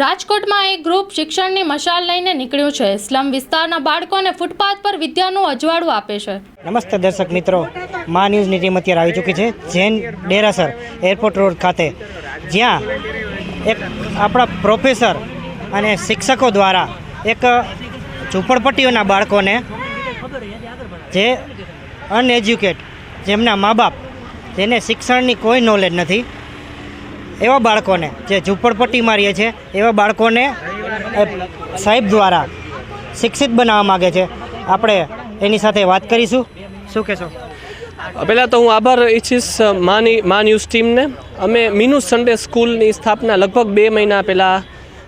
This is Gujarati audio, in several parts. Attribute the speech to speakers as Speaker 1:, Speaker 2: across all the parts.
Speaker 1: રાજકોટમાં એક ગ્રુપ શિક્ષણની મશાલ લઈને નીકળ્યું છે. સ્લમ વિસ્તારના બાળકોને ફૂટપાથ પર વિદ્યાનું અજવાળું આપે છે.
Speaker 2: નમસ્તે દર્શક મિત્રો. મા ન્યૂઝની ટીમ અત્યારે આવી ચૂકી છે. જૈન ડેરાસર એરપોર્ટ રોડ ખાતે. જ્યાં એક આપણા પ્રોફેસર અને શિક્ષકો દ્વારા એક ઝૂંપડપટ્ટીઓના બાળકોને જે અનએજ્યુકેટ, જેમના મા બાપ, જેને શિક્ષણની કોઈ નોલેજ નથી એવા બાળકોને જે ઝૂંપડપટ્ટીમાં રહે છે, એવા બાળકોને સાહેબ દ્વારા શિક્ષિત બનાવવા માગે છે. આપણે એની સાથે વાત કરીશું. શું કહેશો?
Speaker 3: પહેલાં તો હું આભાર ઈચ્છીશ માની, મા ન્યૂઝ ટીમને. અમે મીનુ સન્ડે સ્કૂલની સ્થાપના લગભગ બે મહિના પહેલાં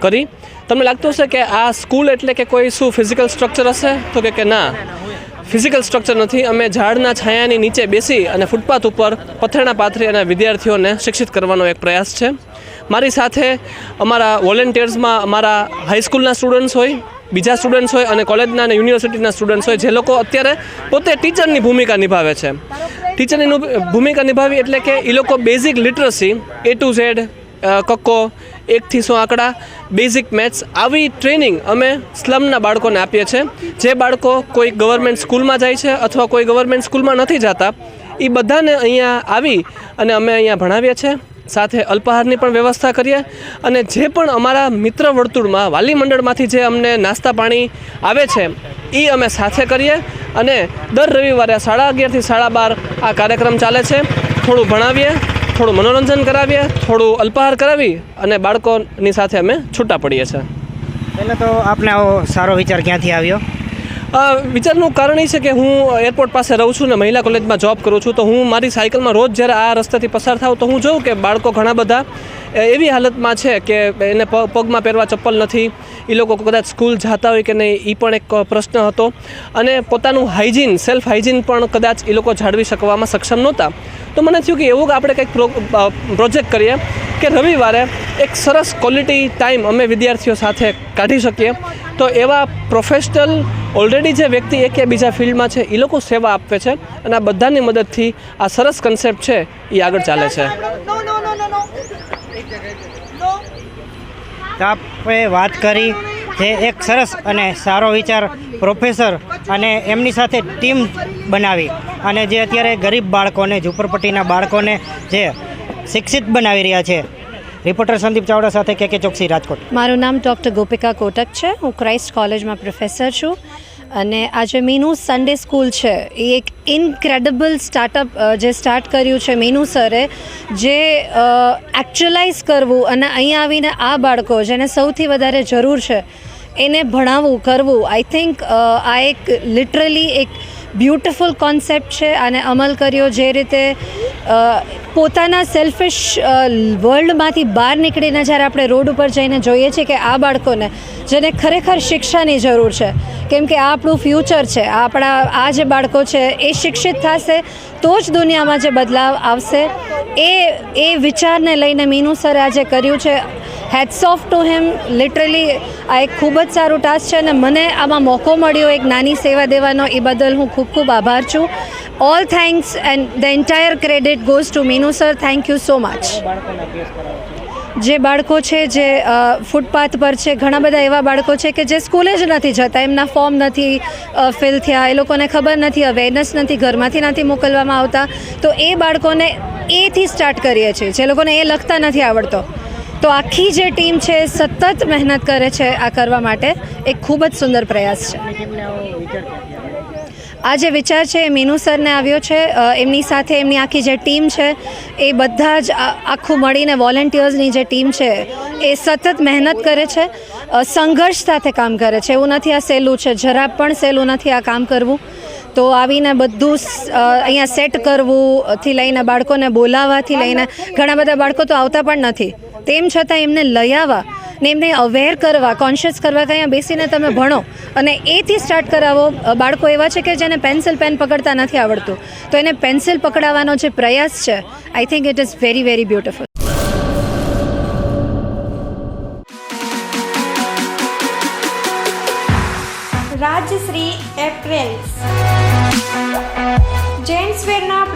Speaker 3: કરી. તમને લાગતું હશે કે આ સ્કૂલ એટલે કે કોઈ શું ફિઝિકલ સ્ટ્રક્ચર હશે? તો કે ના. ફિઝિકલ સ્ટ્રક્ચર નથી. અમે ઝાડના છાયાની નીચે બેસી અને ફૂટપાથ ઉપર પથરણા પાથરી અને વિદ્યાર્થીઓને શિક્ષિત કરવાનો એક પ્રયાસ છે. મારી સાથે અમારા વોલેન્ટિયર્સમાં અમારા હાઈસ્કૂલના સ્ટુડન્ટ્સ હોય, બીજા સ્ટુડન્ટ્સ હોય અને કોલેજના અને યુનિવર્સિટીના સ્ટુડન્ટ્સ હોય, જે લોકો અત્યારે પોતે ટીચરની ભૂમિકા નિભાવે છે. ટીચરની ભૂમિકા નિભાવી એટલે કે એ લોકો basic literacy A to Z કક્કો એકથી સો આંકડા. બેઝિક મેથ્સ આવી ટ્રેનિંગ અમે સ્લમના બાળકોને આપીએ છીએ. જે બાળકો કોઈ ગવર્મેન્ટ સ્કૂલમાં જાય છે અથવા કોઈ ગવર્મેન્ટ સ્કૂલમાં નથી જતા, એ બધાને અહીંયા આવી અને અમે અહીંયા ભણાવીએ છીએ. સાથે અલ્પાહારની પણ વ્યવસ્થા કરીએ અને જે પણ અમારા મિત્ર વર્તુળમાં, વાલી મંડળમાંથી જે અમને નાસ્તા પાણી આવે છે એ અમે સાથે કરીએ અને દર રવિવારે સાડા અગિયારથી સાડા બાર આ કાર્યક્રમ ચાલે છે. થોડું ભણાવીએ થોડું મનોરંજન કરાવીએ, થોડું અલ્પાહાર કરાવી અને બાળકોની સાથે અમે છૂટા પડીએ છીએ.
Speaker 2: પહેલાં તો આપને આવો સારો વિચાર ક્યાંથી આવ્યો?
Speaker 3: વિચારનું કારણ એ છે કે હું એરપોર્ટ પાસે રહું છું ને મહિલા કોલેજમાં જોબ કરું છું, તો હું મારી સાયકલમાં રોજ જ્યારે આ રસ્તાથી પસાર થાઉં, તો હું જોઉં કે બાળકો ઘણા બધા એવી હાલતમાં છે કે એને પગમાં પહેરવા ચપ્પલ નથી. એ લોકો કદાચ સ્કૂલ જતા હોય કે નહીં એ પણ એક પ્રશ્ન હતો. અને પોતાનું હાઇજીન, સેલ્ફ હાઇજીન પણ કદાચ એ લોકો જાળવી શકવામાં સક્ષમ નહોતા. તો મને થયું કે એવું આપણે કંઈક પ્રો પ્રોજેક્ટ કરીએ કે રવિવારે એક સરસ ક્વોલિટી ટાઈમ અમે વિદ્યાર્થીઓ સાથે કાઢી શકીએ. તો એવા પ્રોફેશનલ ઓલરેડી જે વ્યક્તિ એક કે બીજા ફિલ્ડમાં છે એ લોકો સેવા આપે છે અને આ બધાની મદદથી આ સરસ કન્સેપ્ટ છે એ આગળ ચાલે છે.
Speaker 2: આપણે વાત કરી જે એક સરસ અને સારો વિચાર પ્રોફેસર અને એમની સાથે ટીમ બનાવી અને જે અત્યારે ગરીબ બાળકોને ઝૂંપડપટ્ટીના બાળકોને જે શિક્ષિત બનાવી રહ્યા છે રિપોર્ટર સંદીપ ચાવડા સાથે કે કે ચોકસી રાજકોટ.
Speaker 4: મારું નામ ડૉક્ટર ગોપિકા કોટક છે. હું ક્રાઇસ્ટ કોલેજમાં પ્રોફેસર છું. અને આજે મીનુ સન્ડે સ્કૂલ છે. એ એક ઇનક્રેડિબલ સ્ટાર્ટઅપ જે સ્ટાર્ટ કર્યું છે મીનુ સરે, જે એકચ્યુઅલાઇઝ કરવું અને અહીંયા આવીને આ બાળકો, જેને સૌથી વધારે જરૂર છે, એને ભણાવવું, કરવું. આઈ થિંક આ એક લિટરલી એક બ્યુટિફુલ કોન્સેપ્ટ છે અને અમલ કર્યો જે રીતે પોતાના સેલ્ફિશ વર્લ્ડમાંથી બહાર નીકળીને જ્યારે આપણે રોડ ઉપર જઈને જોઈએ છીએ કે આ બાળકોને, જેને ખરેખર શિક્ષાની જરૂર છે, કેમ કે આ આપણું ફ્યુચર છે આપણા, આ જે બાળકો છે એ શિક્ષિત થશે, તો જ દુનિયામાં જે બદલાવ આવશે. એ એ વિચારને લઈને મીનુ સરે આજે કર્યું છે heads off to him literally આ એક ખૂબ જ સારું ટાસ્ક છે અને મને આમાં મોકો મળ્યો એક નાની સેવા દેવાનો. એ બદલ હું ખૂબ ખૂબ આભાર છું. All thanks and the entire credit goes to Meenu sir thank you so much જે બાળકો છે, જે ફૂટપાથ પર છે, ઘણા બધા એવા બાળકો છે કે જે સ્કૂલે જ નથી જતા. એમના ફોર્મ નથી ફિલ થયા. એ લોકોને ખબર નથી અવેરનેસ નથી, ઘરમાંથી નથી મોકલવામાં આવતા. તો એ બાળકોને એથી સ્ટાર્ટ કરીએ છીએ. જે લોકોને એ લખતા નથી આવડતો. તો આખી જે ટીમ છે એ સતત મહેનત કરે છે આ કરવા માટે એક ખૂબ જ સુંદર પ્રયાસ છે. આ જે વિચાર છે, એ મીનુ સરને આવ્યો છે. એમની સાથે એમની આખી જે ટીમ છે, એ બધા જ આખું મળીને વોલેન્ટિયર્સની જે ટીમ છે, એ સતત મહેનત કરે છે સંઘર્ષ સાથે કામ કરે છે. એવું નથી આ સહેલું છે, જરા પણ સહેલું નથી આ કામ કરવું. તો આવીને બધું અહીંયા સેટ કરવુંથી લઈને બાળકોને બોલાવવાથી લઈને ઘણા બધા બાળકો તો આવતા પણ નથી. તેમ છતાં એમને લઈ આવવા ને એમને અવેર કરવા કોન્શિયસ કરવા કે અહીંયા બેસીને તમે ભણો અને એથી સ્ટાર્ટ કરાવો. બાળકો એવા છે કે જેને પેન્સિલ પેન પકડતા નથી આવડતું. તો એને પેન્સિલ પકડાવવાનો જે પ્રયાસ છે I think it is very very beautiful
Speaker 5: Rajshree apparels.